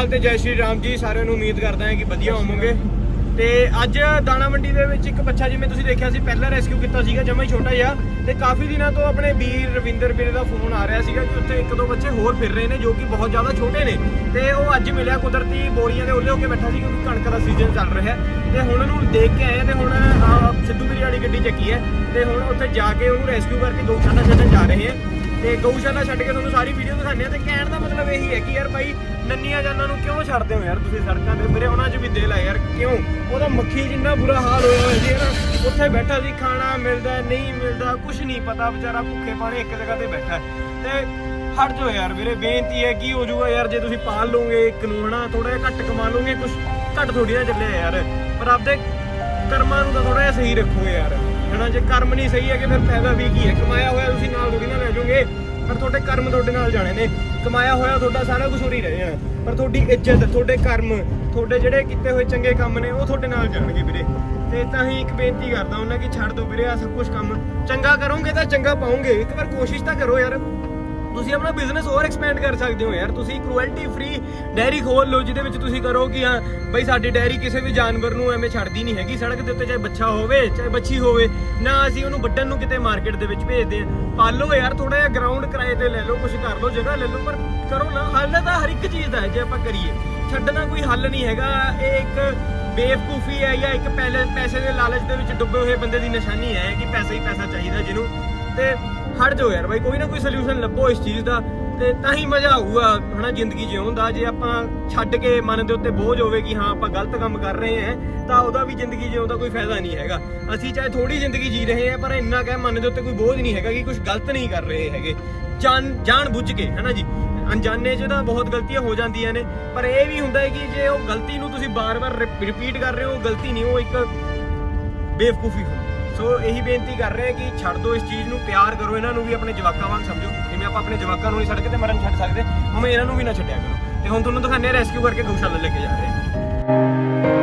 ਅਕਾਲ ਤੇ ਜੈ ਸ਼੍ਰੀ ਰਾਮ ਜੀ ਸਾਰਿਆਂ ਨੂੰ ਉਮੀਦ ਕਰਦਾ ਹਾਂ ਕਿ ਵਧੀਆ ਹੋਵੋਗੇ। ਤੇ ਅੱਜ ਦਾਣਾ ਮੰਡੀ ਦੇ ਵਿੱਚ ਇੱਕ ਬੱਚਾ ਜਿਵੇਂ ਤੁਸੀਂ ਦੇਖਿਆ ਸੀ ਪਹਿਲਾਂ ਰੈਸਕਿਊ ਕੀਤਾ ਸੀਗਾ ਜਮਾ ਹੀ ਛੋਟਾ ਜਿਹਾ। ਤੇ ਕਾਫੀ ਦਿਨਾਂ ਤੋਂ ਆਪਣੇ ਵੀਰ ਰਵਿੰਦਰ ਵੀਰੇ ਦਾ ਫੋਨ ਆ ਰਿਹਾ ਸੀਗਾ ਕਿ ਉੱਥੇ ਇੱਕ ਦੋ ਬੱਚੇ ਹੋਰ ਫਿਰ ਰਹੇ ਨੇ ਜੋ ਕਿ ਬਹੁਤ ਜ਼ਿਆਦਾ ਛੋਟੇ ਨੇ। ਤੇ ਉਹ ਅੱਜ ਮਿਲਿਆ ਕੁਦਰਤੀ ਬੋਰੀਆਂ ਦੇ ਉੱਲੇ ਹੋ ਕੇ ਬੈਠਾ ਸੀ ਕਿਉਂਕਿ ਕਣਕ ਦਾ ਸੀਜ਼ਨ ਚੱਲ ਰਿਹਾ ਤੇ ਹੁਣ ਉਹਨੂੰ ਦੇਖ ਕੇ ਆਏ ਤੇ ਹੁਣ ਸਿੱਧੂ ਵੀਰੇ ਵਾਲੀ ਗੱਡੀ ਚੱਕੀ ਹੈ। ਤੇ ਹੁਣ ਉੱਥੇ ਜਾ ਕੇ ਉਹਨੂੰ ਰੈਸਕਿਊ ਕਰਕੇ ਗਊਸ਼ਾਲਾ ਛੱਡਣ ਜਾ ਰਹੇ ਹਾਂ। ਤੇ ਗਊਸ਼ਾਲਾ ਛੱਡ ਕੇ ਤੁਹਾਨੂੰ ਸਾਰੀ ਵੀਡੀਓ ਦਿਖਾਉਂਦੇ ਆ ਤੇ ਕਹਿਣ ਦਾ ਮਤਲਬ ਇਹੀ ਹੈ ਕਿ ਯਾਰ ਭਾਈ ਨੰਨੀਆਂ ਜਾਨਾਂ ਨੂੰ ਕਿਉਂ ਛੱਡਦੇ ਹੋ ਯਾਰ ਤੁਸੀਂ ਸੜਕਾਂ ਤੇ? ਮੇਰੇ ਉਹਨਾਂ 'ਚ ਵੀ ਦਿਲ ਹੈ ਯਾਰ, ਕਿਉਂ? ਉਹਦਾ ਮੱਖੀ ਜਿੰਨਾ ਬੁਰਾ ਹਾਲ ਹੋਇਆ ਹੋਇਆ ਜੀ ਨਾ, ਉੱਥੇ ਬੈਠਾ ਸੀ, ਖਾਣਾ ਮਿਲਦਾ, ਨਹੀਂ ਮਿਲਦਾ ਕੁਝ ਨਹੀਂ ਪਤਾ, ਵਿਚਾਰਾ ਭੁੱਖੇ ਪਾਣੇ ਇੱਕ ਜਗ੍ਹਾ ਤੇ ਬੈਠਾ। ਹੈ। ਤੇ ਹਟ ਜਾਓ ਯਾਰ ਵੀਰੇ, ਬੇਨਤੀ ਹੈ ਕੀ ਹੋ ਜਾਊਗਾ ਯਾਰ, ਜੇ ਤੁਸੀਂ ਪਾਲ ਲਓਗੇ ਇੱਕ ਨੂੰ ਹਨਾ ਥੋੜਾ ਜਿਹਾ ਘੱਟ ਕਮਾ ਲਓਗੇ ਕੁਝ ਘੱਟ ਥੋੜੀ ਨਾ ਚੱਲਿਆ ਯਾਰ। ਪਰ ਆਪਦੇ ਕਰਮਾਂ ਨੂੰ ਤਾਂ ਥੋੜਾ ਜਿਹਾ ਸਹੀ ਰੱਖੋਗੇ ਯਾਰ। ਹਨਾ, ਜੇ ਕਰਮ ਨਹੀਂ ਸਹੀ ਹੈਗੇ ਫਿਰ ਫਾਇਦਾ ਵੀ ਕੀ ਹੈ? ਕਮਾਇਆ ਹੋਇਆ ਤੁਸੀਂ ਨਾਲ ਥੋੜੀ ਨਾ ਲੈ ਜਾਓਗੇ, ਪਰ ਤੁਹਾਡੇ ਕਰਮ ਤੁਹਾਡੇ ਨਾਲ ਜਾਣੇ ਨੇ। ਕਮਾਇਆ ਹੋਇਆ ਤੁਹਾਡਾ ਸਾਰਾ ਕੁਝ ਉਰੀ ਰਹਿ ਜਾਣਾ। ਪਰ ਤੁਹਾਡੀ ਇੱਜ਼ਤ, ਤੁਹਾਡੇ ਕਰਮ, ਤੁਹਾਡੇ ਜਿਹੜੇ ਕੀਤੇ ਹੋਏ ਚੰਗੇ ਕੰਮ ਨੇ, ਉਹ ਤੁਹਾਡੇ ਨਾਲ ਜਾਣਗੇ ਵੀਰੇ। ਤੇ ਤਾਂ ਹੀ ਇੱਕ ਬੇਨਤੀ ਕਰਦਾ ਉਹਨਾਂ ਕਿ ਛੱਡ ਦਿਓ ਵੀਰੇ ਆ ਸਭ ਕੁਝ ਕੰਮ। ਚੰਗਾ ਕਰੋਗੇ ਤਾਂ ਚੰਗਾ ਪਾਉਂਗੇ ਇੱਕ ਵਾਰ ਕੋਸ਼ਿਸ਼ ਤਾਂ ਕਰੋ ਯਾਰ। ਤੁਸੀਂ ਆਪਣਾ ਬਿਜ਼ਨਸ ਹੋਰ ਐਕਸਪੈਂਡ ਕਰ ਸਕਦੇ ਹੋ ਯਾਰ। ਤੁਸੀਂ ਕ੍ਰੂਐਲਟੀ ਫ੍ਰੀ ਡੈਰੀ ਖੋਲ ਲਓ, ਜਿਹਦੇ ਵਿੱਚ ਤੁਸੀਂ ਕਰੋ ਕਿ ਹਾਂ, ਬਈ ਸਾਡੀ ਡੈਰੀ ਕਿਸੇ ਵੀ ਜਾਨਵਰ ਨੂੰ ਐਵੇਂ ਛੱਡਦੀ ਨਹੀਂ ਹੈਗੀ। ਸੜਕ ਦੇ ਉੱਤੇ ਚਾਹੇ ਬੱਚਾ ਹੋਵੇ, ਚਾਹੇ ਬੱਚੀ ਹੋਵੇ, ਨਾ ਅਸੀਂ ਉਹਨੂੰ ਵੱਢਣ ਨੂੰ ਕਿਤੇ ਮਾਰਕੀਟ ਦੇ ਵਿੱਚ ਭੇਜਦੇ ਹਾਂ। ਪਾਲੋ ਯਾਰ ਥੋੜਾ ਜਿਹਾ ਗਰਾਊਂਡ ਕਿਰਾਏ ਤੇ ਲੈ ਲਓ ਕੁਝ ਕਰ ਲਓ, ਜਗ੍ਹਾ ਲੈ ਲਓ, ਪਰ ਕਰੋ ਨਾ, ਹੱਲ ਤਾਂ ਹਰ ਇੱਕ ਚੀਜ਼ ਦਾ ਹੈ, ਜੇ ਆਪਾਂ ਕਰੀਏ। ਛੱਡਣਾ ਕੋਈ ਹੱਲ ਨਹੀਂ ਹੈਗਾ। ਇਹ ਇੱਕ ਬੇਵਕੂਫੀ ਹੈ ਜਾਂ ਇੱਕ ਪਹਿਲੇ ਪੈਸੇ ਦੇ ਲਾਲਚ ਦੇ ਵਿੱਚ ਡੁੱਬੇ ਹੋਏ ਬੰਦੇ ਦੀ ਨਿਸ਼ਾਨੀ ਹੈ ਕਿ ਪੈਸਾ ਹੀ ਪੈਸਾ ਚਾਹੀਦਾ ਜਿਹਨੂੰ। ਤੇ ਹਟ ਜਾਓ ਯਾਰ ਬਾਈ, ਕੋਈ ਨਾ ਕੋਈ ਸੋਲੂਸ਼ਨ ਲੱਭੋ ਇਸ ਚੀਜ਼ ਦਾ ਤੇ ਤਾਂ ਹੀ ਮਜ਼ਾ ਆਊਗਾ, ਹਨਾ, ਜ਼ਿੰਦਗੀ ਜਿਉਣ ਦਾ ਜੇ ਆਪਾਂ ਛੱਡ ਕੇ ਮਨ ਦੇ ਉੱਤੇ ਬੋਝ ਹੋਵੇ ਕਿ ਹਾਂ, ਆਪਾਂ ਗਲਤ ਕੰਮ ਕਰ ਰਹੇ ਹਾਂ, ਤਾਂ ਉਹਦਾ ਵੀ ਜ਼ਿੰਦਗੀ ਜਿਉਣ ਦਾ ਕੋਈ ਫਾਇਦਾ ਨਹੀਂ ਹੈਗਾ। ਅਸੀਂ ਚਾਹੇ ਥੋੜੀ ਜ਼ਿੰਦਗੀ ਜੀ ਰਹੇ ਹਾਂ, ਪਰ ਇੰਨਾ ਕਹਿ ਮਨ ਦੇ ਉੱਤੇ ਕੋਈ ਬੋਝ ਨਹੀਂ ਹੈਗਾ ਕਿ ਕੁਝ ਗਲਤ ਨਹੀਂ ਕਰ ਰਹੇ ਹੈਗੇ। ਜਾਣ ਜਾਣ ਬੁੱਝ ਕੇ, ਹਨਾ ਜੀ? ਅਣਜਾਣੇ 'ਚ ਤਾਂ ਬਹੁਤ ਗਲਤੀਆਂ ਹੋ ਜਾਂਦੀਆਂ ਨੇ, ਪਰ ਇਹ ਵੀ ਹੁੰਦਾ ਹੈ ਕਿ ਜੇ ਉਹ ਗਲਤੀ ਨੂੰ ਤੁਸੀਂ ਬਾਰ-ਬਾਰ ਰਿਪੀਟ ਕਰ ਰਹੇ ਹੋ ਗਲਤੀ ਨਹੀਂ, ਉਹ ਇੱਕ ਬੇਵਕੂਫੀ ਹੋ। ਸੋ ਇਹੀ ਬੇਨਤੀ ਕਰ ਰਹੇ ਹਾਂ ਕਿ ਛੱਡ ਦਿਓ ਇਸ ਚੀਜ਼ ਨੂੰ, ਪਿਆਰ ਕਰੋ ਇਹਨਾਂ ਨੂੰ ਵੀ ਆਪਣੇ ਜਵਾਕਾਂ ਵਾਂਗ ਸਮਝੋ। ਜਿਵੇਂ ਆਪਾਂ ਆਪਣੇ ਜਵਾਕਾਂ ਨੂੰ ਨਹੀਂ ਸੜਕ ਤੇ ਮਰਨ ਛੱਡ ਸਕਦੇ, ਉਵੇਂ ਇਹਨਾਂ ਨੂੰ ਵੀ ਨਾ ਛੱਡਿਆ ਕਰੋ। ਤੇ ਹੁਣ ਤੁਹਾਨੂੰ ਦਿਖਾਉਂਦੇ ਆ ਰੈਸਕਿਊ ਕਰਕੇ ਗਊਸ਼ਾਲਾ ਲੈ ਕੇ ਜਾ ਰਹੇ ਹਾਂ।